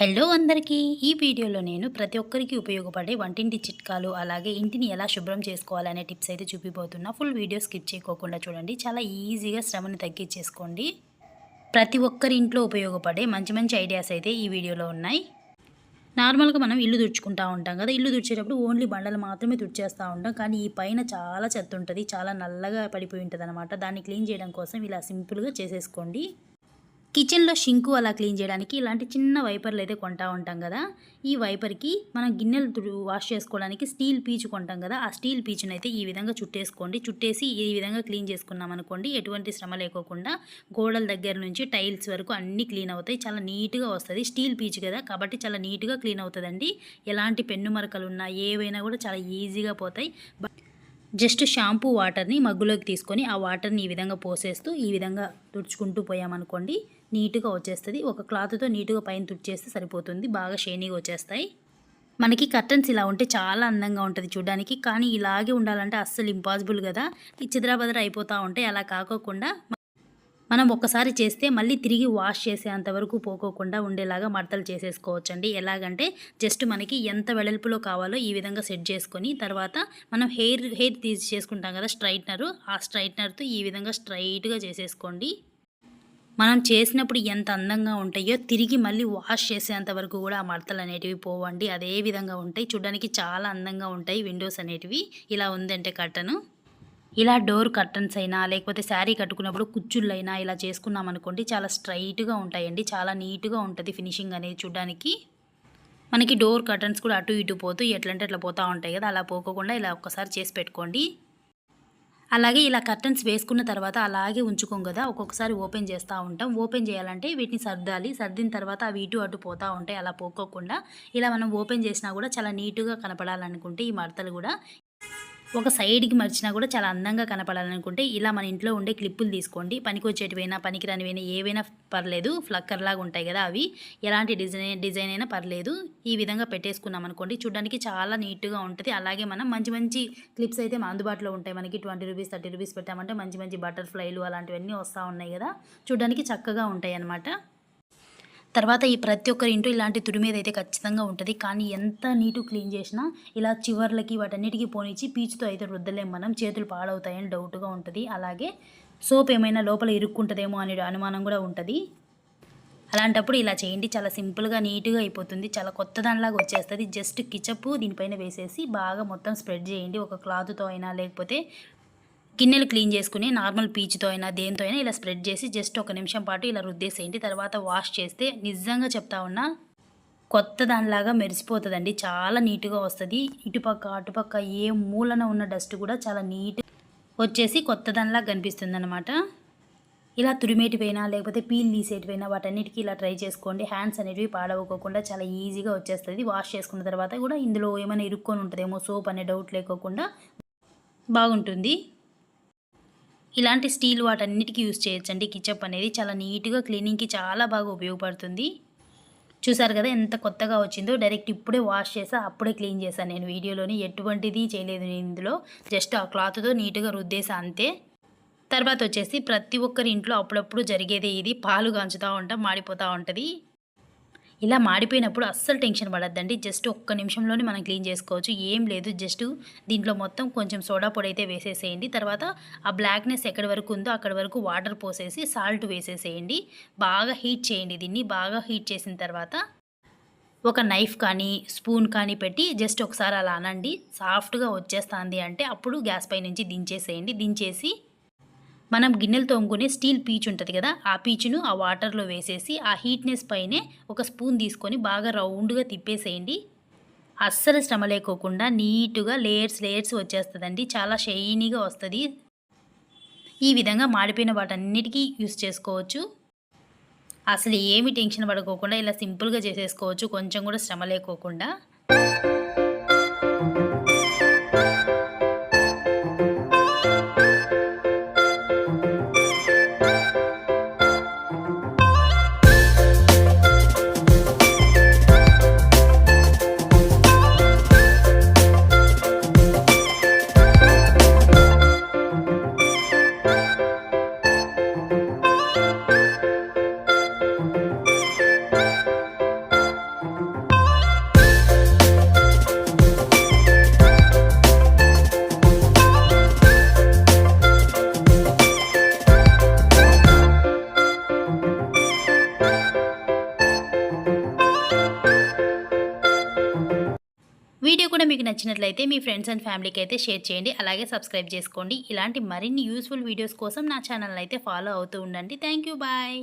Hello అందరికీ. ఈ వీడియోలో నేను ప్రతి ఒక్కరికి ఉపయోగపడే వంటింటి చిట్కాలు అలాగే ఇంటిని ఎలా శుభ్రం చేసుకోవాలనే టిప్స్ అయితే చూపిపోతున్నా ఫుల్ వీడియో స్కిప్ చేయకోకుండా చూడండి. చాలా ఈజీగా శ్రమను తగ్గించేసుకోండి. ప్రతి ఒక్కరి ఇంట్లో ఉపయోగపడే మంచి మంచి ఐడియాస్ అయితే ఈ వీడియోలో ఉన్నాయి. నార్మల్గా మనం ఇల్లు తుడుచుకుంటూ ఉంటాం కదా. ఇల్లు తుడిచేటప్పుడు ఓన్లీ బండలు మాత్రమే తుడిచేస్తూ ఉంటాం. కానీ ఈ పైన చాలా చెత్త ఉంటుంది చాలా నల్లగా పడిపోయి ఉంటుంది అనమాట దాన్ని క్లీన్ చేయడం కోసం ఇలా సింపుల్గా చేసేసుకోండి. కిచెన్లో షింకు అలా క్లీన్ చేయడానికి ఇలాంటి చిన్న వైపర్లు అయితే కొంటా ఉంటాం కదా ఈ వైపర్కి మనం గిన్నెలు వాష్ చేసుకోవడానికి స్టీల్ పీచు కొంటాం కదా ఆ స్టీల్ పీచును అయితే ఈ విధంగా చుట్టేసుకోండి. చుట్టేసి ఈ విధంగా క్లీన్ చేసుకున్నాం అనుకోండి ఎటువంటి శ్రమ లేకోకుండా గోడల దగ్గర నుంచి టైల్స్ వరకు అన్నీ క్లీన్ అవుతాయి. చాలా నీట్గా వస్తుంది. స్టీల్ పీచు కదా కాబట్టి చాలా నీట్గా క్లీన్ అవుతుందండి. ఎలాంటి పెన్ను మరకలు ఉన్నా ఏవైనా కూడా చాలా ఈజీగా పోతాయి. జస్ట్ షాంపూ వాటర్ని మగ్గులోకి తీసుకొని ఆ వాటర్ని ఈ విధంగా పోసేస్తూ ఈ విధంగా తుడుచుకుంటూ పోయామనుకోండి నీట్గా వచ్చేస్తుంది. ఒక క్లాత్తో నీట్గా పైన తుడిచేస్తే సరిపోతుంది. బాగా షైనీగా వచ్చేస్తాయి. మనకి కర్టన్స్ ఇలా ఉంటే చాలా అందంగా ఉంటుంది చూడడానికి. కానీ ఇలాగే ఉండాలంటే అస్సలు ఇంపాసిబుల్ కదా. ఈ చిద్రాబద్ర అయిపోతూ ఉంటాయి. అలా కాకోకుండా మనం ఒక్కసారి చేస్తే మళ్ళీ తిరిగి వాష్ చేసేంత వరకు పోకోకుండా ఉండేలాగా మడతలు చేసేసుకోవచ్చండి. ఎలాగంటే జస్ట్ మనకి ఎంత వెడల్పులో కావాలో ఈ విధంగా సెట్ చేసుకొని తర్వాత మనం హెయిర్ హెయిర్ తీసి చేసుకుంటాం కదా స్ట్రైట్నరు. ఆ స్ట్రైట్నర్తో ఈ విధంగా స్ట్రైట్గా చేసేసుకోండి. మనం చేసినప్పుడు ఎంత అందంగా ఉంటాయో తిరిగి మళ్ళీ వాష్ చేసేంత వరకు కూడా ఆ మడతలు అనేటివి పోవండి. అదే విధంగా ఉంటాయి. చూడడానికి చాలా అందంగా ఉంటాయి. విండోస్ అనేటివి. ఇలా ఉందంటే కట్టను. ఇలా డోర్ కర్టన్స్ అయినా లేకపోతే శారీ కట్టుకున్నప్పుడు కుచ్చుళ్ళైనా ఇలా చేసుకున్నాం అనుకోండి చాలా స్ట్రైట్గా ఉంటాయండి. చాలా నీట్గా ఉంటుంది ఫినిషింగ్ అనేది చూడడానికి. మనకి డోర్ కర్టన్స్ కూడా అటు ఇటు పోతూ ఎట్లంటే అట్లా పోతూ ఉంటాయి కదా. అలా పోకోకుండా ఇలా ఒక్కసారి చేసి పెట్టుకోండి. అలాగే ఇలా కర్టన్స్ వేసుకున్న తర్వాత అలాగే ఉంచుకోం కదా ఒక్కొక్కసారి ఓపెన్ చేస్తూ ఉంటాం. ఓపెన్ చేయాలంటే వీటిని సర్దాలి. సర్దిన తర్వాత అవి ఇటు అటు పోతూ ఉంటాయి అలా పోకోకుండా. ఇలా మనం ఓపెన్ చేసినా కూడా చాలా నీట్గా కనపడాలనుకుంటే ఈ మడతలు కూడా ఒక సైడ్కి మర్చినా కూడా చాలా అందంగా కనపడాలనుకుంటే ఇలా మన ఇంట్లో ఉండే క్లిప్పులు తీసుకోండి. పనికొచ్చేటివైనా పనికిరానివైనా ఏవైనా పర్లేదు. ఫ్లక్కర్ లాగా ఉంటాయి కదా అవి. ఎలాంటి డిజైన్ డిజైన్ అయినా పర్లేదు. ఈ విధంగా పెట్టేసుకున్నాం అనుకోండి. చూడడానికి చాలా నీట్గా ఉంటుంది. అలాగే మనం మంచి మంచి క్లిప్స్ అయితే మన అందుబాటులో ఉంటాయి. మనకి ట్వంటీ రూపీస్ థర్టీ రూపీస్ పెట్టామంటే మంచి మంచి బటర్ఫ్లైలు అలాంటివన్నీ వస్తూ ఉన్నాయి కదా. చూడడానికి చక్కగా ఉంటాయి అన్నమాట తర్వాత ఈ ప్రతి ఒక్కరి ఇంట్లో ఇలాంటి తుడి మీద అయితే ఖచ్చితంగా ఉంటుంది. కానీ ఎంత నీటు క్లీన్ చేసినా ఇలా చివర్లకి వాటన్నిటికీ పోనిచ్చి పీచుతో అయితే రుద్దలేం మనం. చేతులు పాడవుతాయని డౌట్గా ఉంటుంది. అలాగే సోప్ ఏమైనా లోపల ఇరుక్కుంటుందేమో అనే అనుమానం కూడా ఉంటుంది. అలాంటప్పుడు ఇలా చేయండి. చాలా సింపుల్గా నీట్గా అయిపోతుంది. చాలా కొత్త దానిలాగా వచ్చేస్తుంది. జస్ట్ కిచప్ దీనిపైన వేసేసి బాగా మొత్తం స్ప్రెడ్ చేయండి. ఒక క్లాత్తో అయినా లేకపోతే గిన్నెలు క్లీన్ చేసుకుని నార్మల్ పీచుతో అయినా దేంతో అయినా ఇలా స్ప్రెడ్ చేసి జస్ట్ ఒక నిమిషం పాటు ఇలా రుద్దేసేయండి. తర్వాత వాష్ చేస్తే నిజంగా చెప్తా ఉన్నా కొత్త దానిలాగా మెరిసిపోతుందండి. చాలా నీట్గా వస్తుంది. ఇటుపక్క అటుపక్క ఏ మూలన ఉన్న డస్ట్ కూడా చాలా నీట్ వచ్చేసి కొత్త దానిలాగా కనిపిస్తుంది అనమాట ఇలా తురిమేటివైనా లేకపోతే పీల్ తీసేటివైనా వాటన్నిటికీ ఇలా ట్రై చేసుకోండి. హ్యాండ్స్ అనేటివి పాడవకోకుండా చాలా ఈజీగా వచ్చేస్తుంది. వాష్ చేసుకున్న తర్వాత కూడా ఇందులో ఏమైనా ఇరుక్కొని ఉంటుందేమో సోప్ అనే డౌట్ లేకోకుండా బాగుంటుంది. ఇలాంటి స్టీల్ వాటన్నిటికీ యూస్ చేయొచ్చండి. కిచప్ అనేది చాలా నీట్గా క్లీనింగ్కి చాలా బాగా ఉపయోగపడుతుంది. చూసారు కదా ఎంత కొత్తగా వచ్చిందో. డైరెక్ట్ ఇప్పుడే వాష్ చేసా అప్పుడే క్లీన్ చేశాను నేను వీడియోలోని. ఎటువంటిది చేయలేదు ఇందులో. జస్ట్ ఆ క్లాత్తో నీట్గా రుద్దేసా అంతే. తర్వాత వచ్చేసి ప్రతి ఒక్కరి ఇంట్లో అప్పుడప్పుడు జరిగేదే ఇది. పాలు గాంచుతూ ఉంటాం మాడిపోతూ ఉంటుంది. ఇలా మాడిపోయినప్పుడు అస్సలు టెన్షన్ పడద్దండి. జస్ట్ ఒక్క నిమిషంలోనే మనం క్లీన్ చేసుకోవచ్చు. ఏం లేదు. జస్ట్ దీంట్లో మొత్తం కొంచెం సోడా పొడి అయితే వేసేసేయండి. తర్వాత ఆ బ్లాక్నెస్ ఎక్కడి వరకు ఉందో అక్కడి వరకు వాటర్ పోసేసి సాల్ట్ వేసేసేయండి. బాగా హీట్ చేయండి దీన్ని. బాగా హీట్ చేసిన తర్వాత ఒక నైఫ్ కానీ స్పూన్ కానీ పెట్టి జస్ట్ ఒకసారి అలా అనండి. సాఫ్ట్గా వచ్చేస్తుంది అంటే అప్పుడు గ్యాస్ పై నుంచి దించేసేయండి. దించేసి మనం గిన్నెలు తోముకునే స్టీల్ పీచ్ ఉంటుంది కదా ఆ పీచును ఆ వాటర్లో వేసేసి ఆ హీట్నెస్ పైనే ఒక స్పూన్ తీసుకొని బాగా రౌండ్గా తిప్పేసేయండి. అస్సలు శ్రమ లేకోకుండా నీట్గా లేయర్స్ లేయర్స్ వచ్చేస్తుందండి చాలా షైనీగా వస్తుంది. ఈ విధంగా మాడిపోయిన వాటన్నిటికీ యూస్ చేసుకోవచ్చు. అసలు ఏమి టెన్షన్ పడుకోకుండా ఇలా సింపుల్గా చేసేసుకోవచ్చు కొంచెం కూడా శ్రమ లేకోకుండా. కూడా మీకు నచ్చినట్లయితే మీ ఫ్రెండ్స్ అండ్ ఫ్యామిలీకి అయితే షేర్ చేయండి. అలాగే సబ్స్క్రైబ్ చేసుకోండి. ఇలాంటి మరిన్ని యూస్ఫుల్ వీడియోస్ కోసం నా ఛానల్ అయితే ఫాలో అవుతూ ఉండండి. Thank you bye.